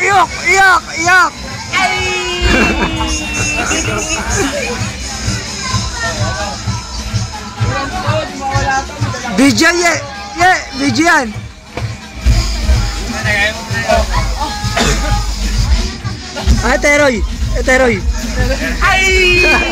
iyok, iyok, iyok, iyok. Ay! Video ye. Ye, video yan. Ah, Teroy. Eh, Teroy. Ay!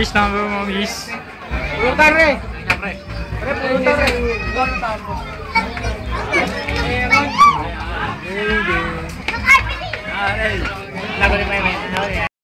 Miss number mo, miss. Pulutan re. Pre, pulutan re. Gawin tapos. Ayan. Ayan. Ayan. Ayan.